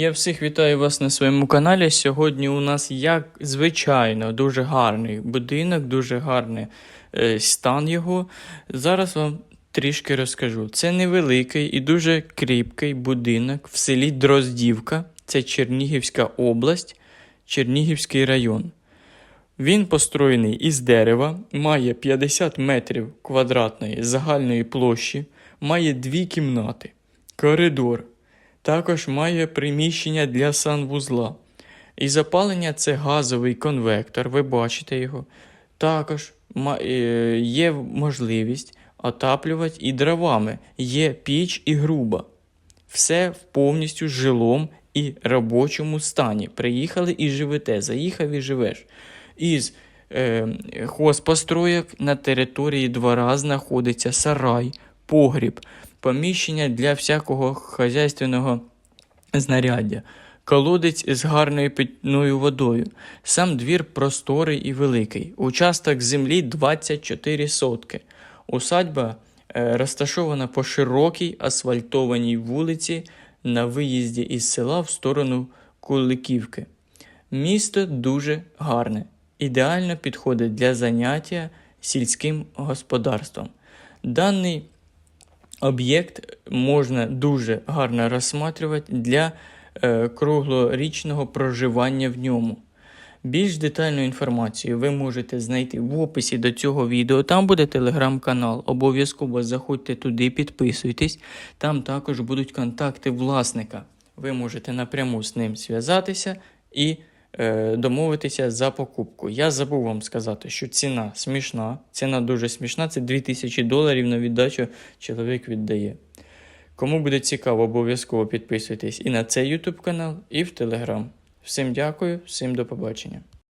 Я всіх вітаю вас на своєму каналі. Сьогодні у нас, як звичайно, дуже гарний будинок, дуже гарний е, стан його. Зараз вам трішки розкажу. Це невеликий і дуже кріпкий будинок в селі Дроздівка, це Чернігівська область, Чернігівський район. Він построєний із дерева, має 50 метрів квадратної загальної площі, має дві кімнати, коридор. Також має приміщення для санвузла. І запалення це газовий конвектор, ви бачите його. Також е, є можливість отаплювати і дровами. Є піч і груба. Все в повністю жилому і робочому стані. Приїхали і живете, заїхав і живеш. Із е, хозпостроєк на території двора знаходиться сарай, погріб, поміщення для всякого хазяйственного знаряддя, колодець з гарною питною водою. Сам двір просторий і великий. Участок землі 24 сотки. Усадьба е, розташована по широкій асфальтованій вулиці на виїзді із села в сторону Куликівки. Місто дуже гарне, ідеально підходить для заняття сільським господарством. Даний об'єкт можна дуже гарно розсматривати для е, круглорічного проживання в ньому. Більш детальну інформацію ви можете знайти в описі до цього відео. Там буде телеграм-канал. Обов'язково заходьте туди, підписуйтесь. Там також будуть контакти власника. Ви можете напряму з ним зв'язатися і домовитися за покупку. Я забув вам сказати, що ціна смішна, ціна дуже смішна. Це 2000 доларів на віддачу чоловік віддає. Кому буде цікаво, обов'язково підписуйтесь і на цей YouTube канал, і в Telegram. Всім дякую, всім до побачення.